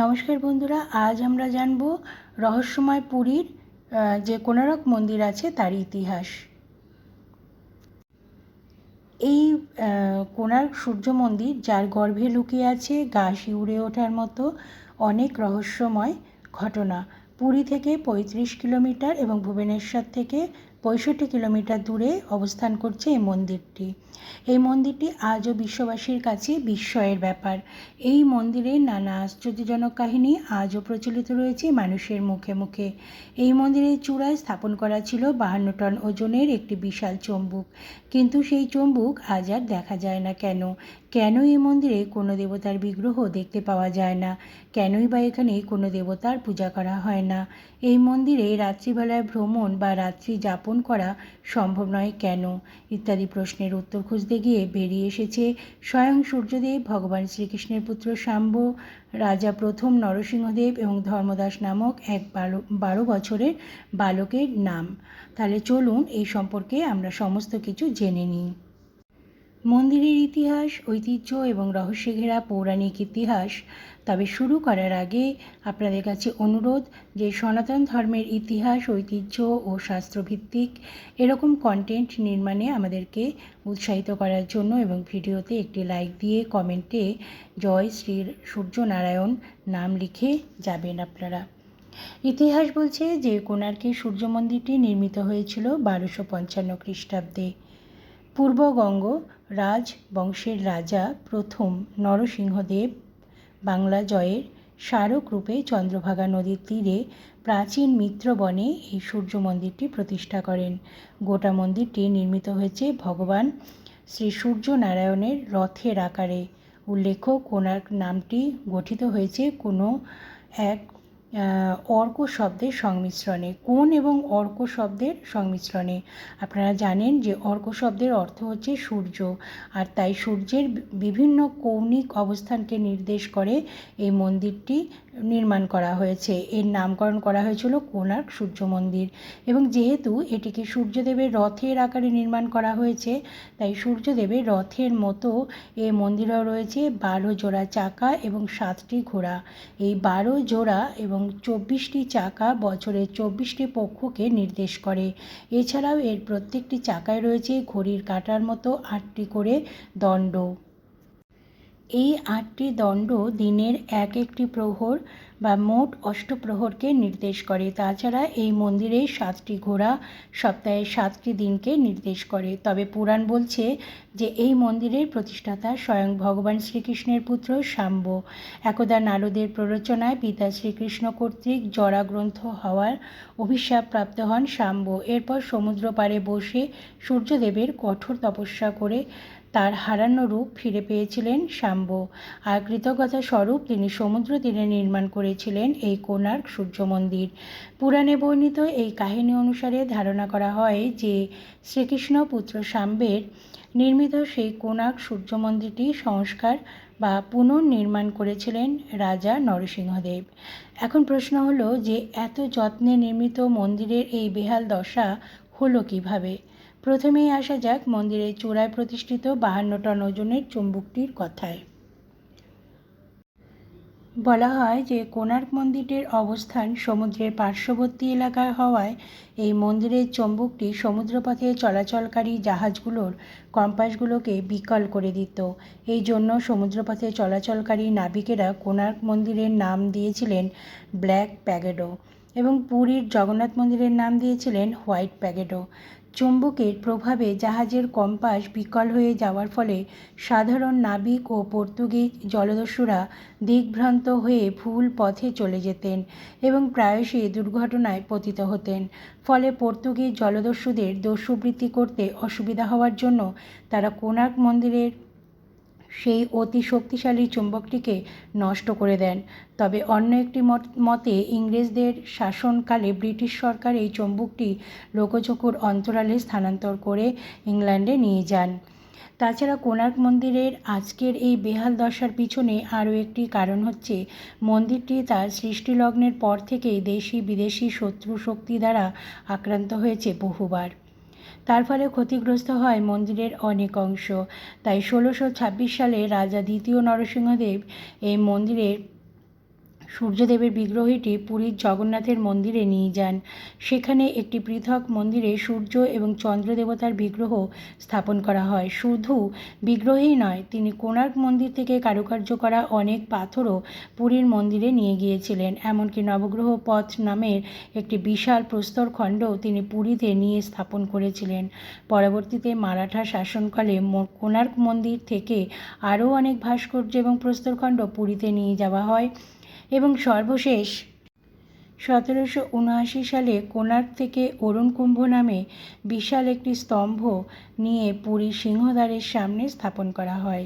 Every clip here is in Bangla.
নমস্কার বন্ধুরা, আজ আমরা জানব রহস্যময় পুরীর যে কোণারক মন্দির আছে তার ইতিহাস। এই কোণার্ক সূর্য মন্দির যার গর্ভে লুকিয়ে আছে, গা শিউরে ওঠার মতো অনেক রহস্যময় ঘটনা। পুরী থেকে পঁয়ত্রিশ কিলোমিটার এবং ভুবনেশ্বর থেকে পঁয়ষট্টি কিলোমিটার দূরে অবস্থান করছে এই মন্দিরটি। এই মন্দিরটি আজও বিশ্ববাসীর কাছে বিস্ময়ের ব্যাপার। এই মন্দিরের নানা আশ্চর্যজনক কাহিনী আজও প্রচলিত রয়েছে মানুষের মুখে মুখে। এই মন্দিরের চূড়ায় স্থাপন করা ছিল বাহান্ন টন ওজনের একটি বিশাল চম্বুক। কিন্তু সেই চম্বুক আজ আর দেখা যায় না কেন? কেন এই মন্দিরে কোনো দেবতার বিগ্রহ দেখতে পাওয়া যায় না? কেনই বা এখানে কোনো দেবতার পূজা করা হয় না? এই মন্দিরে রাত্রিবেলায় ভ্রমণ বা রাত্রি যাপন করা সম্ভব নয় কেন? ইত্যাদি প্রশ্নের উত্তর খুঁজতে গিয়ে বেরিয়ে এসেছে স্বয়ং সূর্যদেব, ভগবান শ্রীকৃষ্ণের পুত্র শাম্ব রাজা প্রথম নরসিংহদেব এবং ধর্মদাস নামক এক বালো, বারো বছরের বালকের নাম। তাহলে চলুন এই সম্পর্কে আমরা সমস্ত কিছু জেনে নিই। মন্দিরের ইতিহাস, ঐতিহ্য এবং রহস্যে ঘেরা পৌরাণিক ইতিহাস তবে শুরু করার আগে আপনাদের কাছে অনুরোধ যে সনাতন ধর্মের ইতিহাস, ঐতিহ্য ও শাস্ত্রভিত্তিক এরকম কন্টেন্ট নির্মাণে আমাদেরকে উৎসাহিত করার জন্য এবং ভিডিওতে একটি লাইক দিয়ে কমেন্টে জয় শ্রী সূর্যনারায়ণ নাম লিখে যাবেন আপনারা। ইতিহাস বলছে যে কোণার্কের সূর্য মন্দিরটি নির্মিত হয়েছিল বারোশো পঞ্চান্ন খ্রিস্টাব্দে। পূর্ববঙ্গ রাজ বংশের রাজা প্রথম নরসিংহদেব বাংলা জয়ের স্মারক রূপে চন্দ্রভাগা নদীর তীরে প্রাচীন মিত্রবনে এই সূর্য মন্দিরটি প্রতিষ্ঠা করেন। গোটা মন্দিরটি নির্মিত হয়েছে ভগবান শ্রী সূর্য নারায়ণের রথের আকারে। উল্লেখ্য কোণার্ক নামটি গঠিত হয়েছে কোনো এক অর্ক শব্দের সংমিশ্রণে কোন এবং অর্ক শব্দের সংমিশ্রণে। আপনারা জানেন যে অর্ক শব্দের অর্থ হচ্ছে সূর্য, আর তাই সূর্যের বিভিন্ন কৌণিক অবস্থানকে নির্দেশ করে এই মন্দিরটি নির্মাণ করা হয়েছে। এর নামকরণ করা হয়েছিল কোণার্ক সূর্য মন্দির। এবং যেহেতু এটিকে সূর্যদেবের রথের আকারে নির্মাণ করা হয়েছে, তাই সূর্যদেবের রথের মতো এ মন্দিরেও রয়েছে। বারো জোড়া চাকা এবং সাতটি ঘোড়া। এই বারো জোড়া এবং চব্বিশটি চাকা বছরের চব্বিশটি পক্ষকে নির্দেশ করে। এছাড়াও এর প্রত্যেকটি চাকায় রয়েছে ঘড়ির কাটার মতো আটটি করে দণ্ড। এই আটটি দণ্ড দিনের এক একটি প্রহর বা মোট অষ্টপ্রহরকে নির্দেশ করে। তাছাড়া এই মন্দিরে সাতটি ঘোড়া সপ্তাহে সাতটি দিনকে নির্দেশ করে। তবে পুরাণ বলছে যে এই মন্দিরের প্রতিষ্ঠাতা স্বয়ং ভগবান শ্রীকৃষ্ণের পুত্র শাম্ব একদা নারদের প্ররোচনায় পিতা শ্রীকৃষ্ণ কর্তৃক জরা গ্রন্থ হওয়ার অভিশাপ প্রাপ্ত হন শাম্ব এরপর সমুদ্র পাড়ে বসে সূর্যদেবের কঠোর তপস্যা করে তার হারানো রূপ ফিরে পেয়েছিলেন শাম্ব আর কৃতজ্ঞতা স্বরূপ তিনি সমুদ্র তীরে নির্মাণ করেছিলেন এই কোণার্ক সূর্য মন্দির। পুরাণে বর্ণিত এই কাহিনী অনুসারে ধারণা করা হয় যে শ্রীকৃষ্ণ পুত্র সাম্বের নির্মিত সেই কোণার্ক সূর্য মন্দিরটি সংস্কার বা পুনর্নির্মাণ করেছিলেন রাজা নরসিংহদেব। এখন প্রশ্ন হলো যে এত যত্নে নির্মিত মন্দিরের এই বেহাল দশা হলো কীভাবে? প্রথমেই আসা যাক মন্দিরের চূড়ায় প্রতিষ্ঠিত বাহান্ন টন ওজনের চুম্বকটির কথায়। বলা হয় যে কোণার্ক মন্দিরের অবস্থান সমুদ্রের পার্শ্ববর্তী এলাকায় হওয়ায় এই মন্দিরের চম্বুকটি সমুদ্রপথে চলাচলকারী জাহাজগুলোর কম্পাসগুলোকে বিকল করে দিত। এই জন্য সমুদ্রপথে চলাচলকারী নাবিকেরা কোণার্ক মন্দিরের নাম দিয়েছিলেন ব্ল্যাক প্যাগেডো এবং পুরীর জগন্নাথ মন্দিরের নাম দিয়েছিলেন হোয়াইট প্যাগেডো। চুম্বকের প্রভাবে জাহাজের কম্পাস বিকল হয়ে যাওয়ার ফলে সাধারণ নাবিক ও পর্তুগিজ জলদস্যুরা দিকভ্রান্ত হয়ে ভুল পথে চলে যেতেন এবং প্রায়শই দুর্ঘটনায় পতিত হতেন। ফলে পর্তুগিজ জলদস্যুদের দস্যুবৃত্তি করতে অসুবিধা হওয়ার জন্য তারা কোণার্ক মন্দিরের সেই অতি শক্তিশালী চুম্বকটিকে নষ্ট করে দেন। তবে অন্য একটি মত- ইংরেজদের শাসনকালে ব্রিটিশ সরকার এই চুম্বকটি লোকচক্ষুর অন্তরালে স্থানান্তর করে ইংল্যান্ডে নিয়ে যান। তাছাড়া কোণার্ক মন্দিরের আজকের এই বেহাল দশার পিছনে আরও একটি কারণ হচ্ছে, মন্দিরটি তার সৃষ্টিলগ্নের পর থেকেই দেশি বিদেশি শত্রু শক্তি দ্বারা আক্রান্ত হয়েছে বহুবার। তার ফলে ক্ষতিগ্রস্ত হয় মন্দিরের অনেক অংশ। তাই ষোলোশো ছাব্বিশ সালে রাজা দ্বিতীয় নরসিংহদেব এই মন্দিরের সূর্যদেবের বিগ্রহটি পুরীর জগন্নাথের মন্দিরে নিয়ে যান। সেখানে একটি পৃথক মন্দিরে সূর্য এবং চন্দ্র দেবতার বিগ্রহ স্থাপন করা হয়। শুধু বিগ্রহেই নয়, তিনি কোণার্ক মন্দির থেকে কারুকার্য করা অনেক পাথরও পুরীর মন্দিরে নিয়ে গিয়েছিলেন। এমনকি নবগ্রহ পথ নামের একটি বিশাল প্রস্তরখণ্ডও তিনি পুরীতে নিয়ে স্থাপন করেছিলেন। পরবর্তীতে মারাঠা শাসনকালে কোণার্ক মন্দির থেকে আরও অনেক ভাস্কর্য এবং প্রস্তরখণ্ড পুরীতে নিয়ে যাওয়া হয়। এবং সর্বশেষ সতেরোশো উনআশি সালে কোণার্ক থেকে অরুণ কুম্ভ নামে বিশাল একটি স্তম্ভ নিয়ে পুরী সিংহদ্বারের সামনে স্থাপন করা হয়।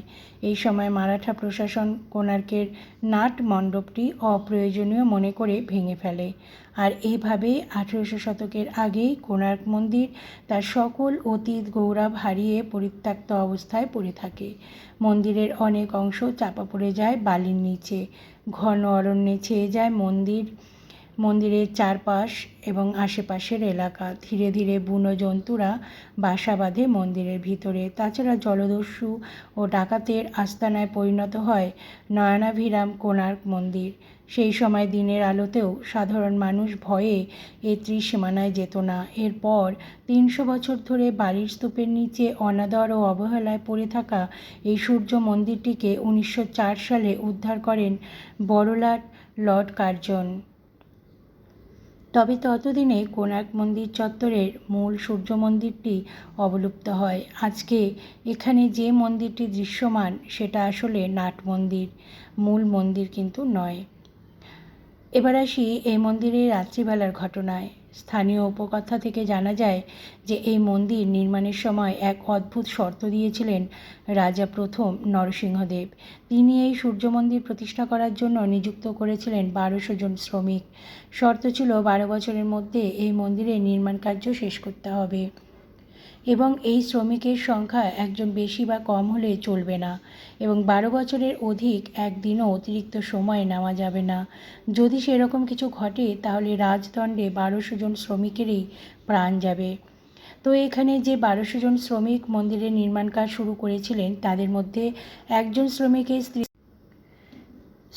এই সময় মারাঠা প্রশাসন কোণার্কের নাট মণ্ডপটি অপ্রয়োজনীয় মনে করে ভেঙে ফেলে। আর এইভাবেই আঠেরোশো শতকের আগেই কোণার্ক মন্দির তার সকল অতীত গৌরব হারিয়ে পরিত্যক্ত অবস্থায় পড়ে থাকে। মন্দিরের অনেক অংশ চাপা পড়ে যায় বালির নিচে, ঘন অরণ্যে ছেয়ে যায় মন্দির মন্দিরের চারপাশ এবং আশেপাশের এলাকা। ধীরে ধীরে বুনো জন্তুরা বাসা বাঁধে মন্দিরের ভিতরে। তাছাড়া জলদস্যু ও ডাকাতের আস্তানায় পরিণত হয় নয়নাভিরাম কোণার্ক মন্দির। সেই সময় দিনের আলোতেও সাধারণ মানুষ ভয়ে এ ত্রিসীমানায় যেত না। এরপর তিনশো বছর ধরে বালির স্তূপের নিচে অনাদর ও অবহেলায় পড়ে থাকা এই সূর্য মন্দিরটিকে উনিশশো চার সালে উদ্ধার করেন বড়লাট লর্ড কার্জন। তবে ততদিনে কোণার্ক মন্দির চত্বরের মূল সূর্য মন্দিরটি অবলুপ্ত হয়। আজকে এখানে যে মন্দিরটি দৃশ্যমান, সেটা আসলে নাট মন্দির, মূল মন্দির কিন্তু নয়। এবার আসি এই মন্দিরের রাত্রিবেলার ঘটনায়। স্থানীয় উপকথা থেকে জানা যায় যে এই মন্দির নির্মাণের সময় এক অদ্ভুত শর্ত দিয়েছিলেন রাজা প্রথম নরসিংহদেব। তিনি এই সূর্য মন্দির প্রতিষ্ঠা করার জন্য নিযুক্ত করেছিলেন বারোশো জন শ্রমিক। শর্ত ছিল বারো বছরের মধ্যে এই মন্দিরের নির্মাণ কার্য শেষ করতে হবে। এবং এই শ্রমিকের সংখ্যা একজন বেশি বা কম হলে চলবে না এবং বারো বছরের অধিক একদিনও অতিরিক্ত সময় নেওয়া যাবে না। যদি সেরকম কিছু ঘটে, তাহলে রাজদণ্ডে বারোশো জন শ্রমিকেরই প্রাণ যাবে। তো এখানে যে বারোশো জন শ্রমিক মন্দিরের নির্মাণ কাজ শুরু করেছিলেন, তাদের মধ্যে একজন শ্রমিকের স্ত্রী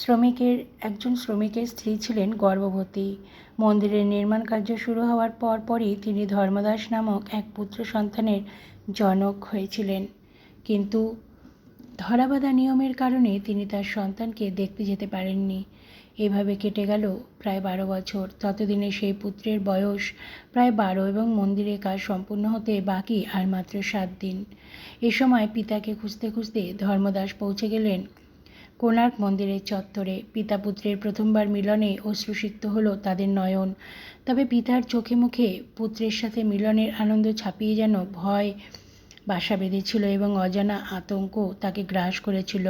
শ্রমিকের, একজন শ্রমিকের স্ত্রী ছিলেন গর্ভবতী। মন্দিরের নির্মাণ কার্য শুরু হওয়ার পরপরই তিনি ধর্মদাস নামক এক পুত্র সন্তানের জনক হয়েছিলেন। কিন্তু ধরাবাধা নিয়মের কারণে তিনি তার সন্তানকে দেখতে যেতে পারেননি। এভাবে কেটে গেল প্রায় বারো বছর। ততদিনে সেই পুত্রের বয়স প্রায় বারো এবং মন্দিরের কাজ সম্পূর্ণ হতে বাকি আর মাত্র সাত দিন। এ সময় পিতাকে খুঁজতে খুঁজতে ধর্মদাস পৌঁছে গেলেন কোণার্ক মন্দিরের চত্বরে পিতা পুত্রের প্রথমবার মিলনে অশ্রুসিক্ত হলো তাদের নয়ন। তবে পিতার চোখে মুখে পুত্রের সাথে মিলনের আনন্দ ছাপিয়ে যেন ভয় বাসা বেঁধেছিল এবং অজানা আতঙ্ক তাকে গ্রাস করেছিল।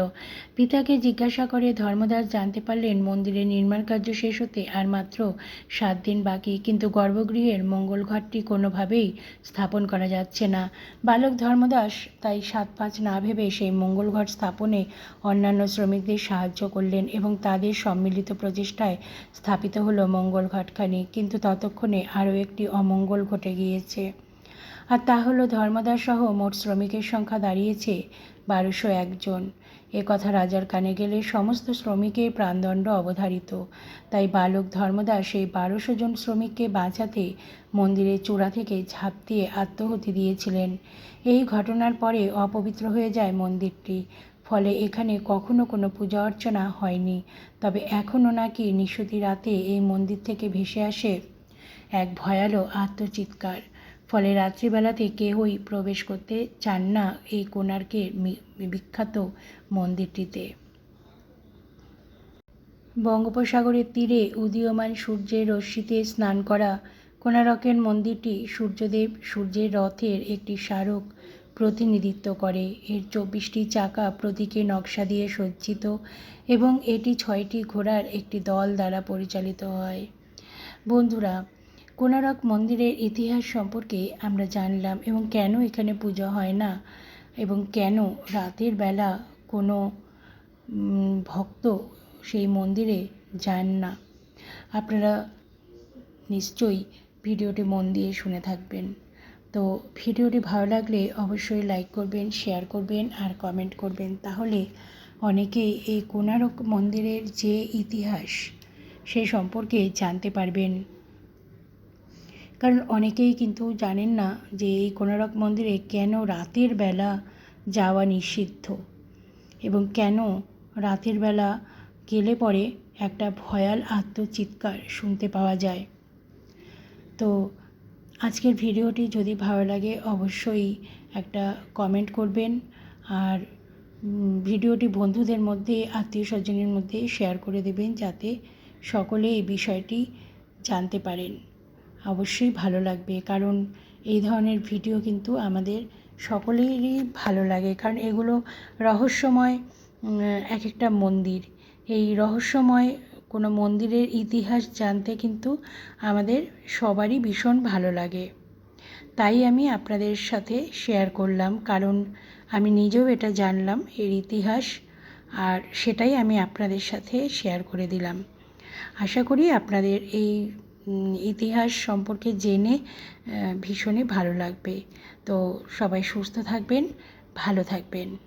পিতাকে জিজ্ঞাসা করে ধর্মদাস জানতে পারলেন, মন্দিরের নির্মাণ কার্য শেষ হতে আর মাত্র সাত দিন বাকি, কিন্তু গর্ভগৃহের মঙ্গল ঘরটি কোনোভাবেই স্থাপন করা যাচ্ছে না। বালক ধর্মদাস তাই সাত পাঁচ না ভেবে সেই মঙ্গল ঘর স্থাপনে অন্যান্য শ্রমিকদের সাহায্য করলেন এবং তাদের সম্মিলিত প্রচেষ্টায় স্থাপিত হলো মঙ্গল ঘটখানি, কিন্তু ততক্ষণে আরও একটি অমঙ্গল ঘটে গিয়েছে। আর তা হলো ধর্মদাস সহ মোট শ্রমিকের সংখ্যা দাঁড়িয়েছে বারোশো একজন এ কথা রাজার কানে গেলে সমস্ত শ্রমিকের প্রাণদণ্ড অবধারিত। তাই বালক ধর্মদাস এই বারোশো জন শ্রমিককে বাঁচাতে মন্দিরের চূড়া থেকে ঝাঁপ দিয়ে আত্মহতি দিয়েছিলেন। এই ঘটনার পরে অপবিত্র হয়ে যায় মন্দিরটি। ফলে এখানে কখনো কোনো পূজা অর্চনা হয়নি। তবে এখনও নাকি নিশুতি রাতে এই মন্দির থেকে ভেসে আসে এক ভয়ালো আত্মচিৎকার। ফলে রাত্রিবেলাতে কেউই প্রবেশ করতে চান না এই কোণার্কের বিখ্যাত মন্দিরটিতে। বঙ্গোপসাগরের তীরে উদীয়মান সূর্যের রশ্মিতে স্নান করা কোণারকের মন্দিরটি সূর্যদেব সূর্যের রথের একটি স্মারক প্রতিনিধিত্ব করে। এর চব্বিশটি চাকা প্রতীকে নকশা দিয়ে সজ্জিত এবং এটি ছয়টি ঘোড়ার একটি দল দ্বারা পরিচালিত হয়। বন্ধুরা কোণারক মন্দিরের ইতিহাস সম্পর্কে আমরা জানলাম এবং কেন এখানে পুজো হয় না এবং কেন রাতের বেলা কোনো ভক্ত সেই মন্দিরে যান না। আপনারা নিশ্চয়ই ভিডিওটি মন দিয়ে শুনে থাকবেন। তো ভিডিওটি ভালো লাগলে অবশ্যই লাইক করবেন, শেয়ার করবেন আর কমেন্ট করবেন। তাহলে অনেকেই এই কোণারক মন্দিরের যে ইতিহাস সেই সম্পর্কে জানতে পারবেন। কারণ অনেকেই কিন্তু জানেন না যে এই কোণারক মন্দিরে কেন রাতের বেলা যাওয়া নিষিদ্ধ এবং কেন রাতের বেলা গেলে পরে একটা ভয়াল আত্মচিৎকার শুনতে পাওয়া যায়। তো আজকের ভিডিওটি যদি ভালো লাগে অবশ্যই একটা কমেন্ট করবেন আর ভিডিওটি বন্ধুদের মধ্যে আত্মীয় স্বজনের মধ্যে শেয়ার করে দেবেন যাতে সকলে এই বিষয়টি জানতে পারেন। অবশ্যই ভালো লাগবে। কারণ এই ধরনের ভিডিও কিন্তু আমাদের সকলেরই ভালো লাগে। কারণ এগুলো রহস্যময় এক একটা মন্দির। এই রহস্যময় কোনো মন্দিরের ইতিহাস জানতে কিন্তু আমাদের সবারই ভীষণ ভালো লাগে। তাই আমি আপনাদের সাথে শেয়ার করলাম। কারণ আমি নিজেও এটা জানলাম, এর ইতিহাস। আর সেটাই আমি আপনাদের সাথে শেয়ার করে দিলাম। আশা করি আপনাদের এই ইতিহাস সম্পর্কে জেনে ভীষণই ভালো লাগবে। তো সবাই সুস্থ থাকবেন ভালো থাকবেন।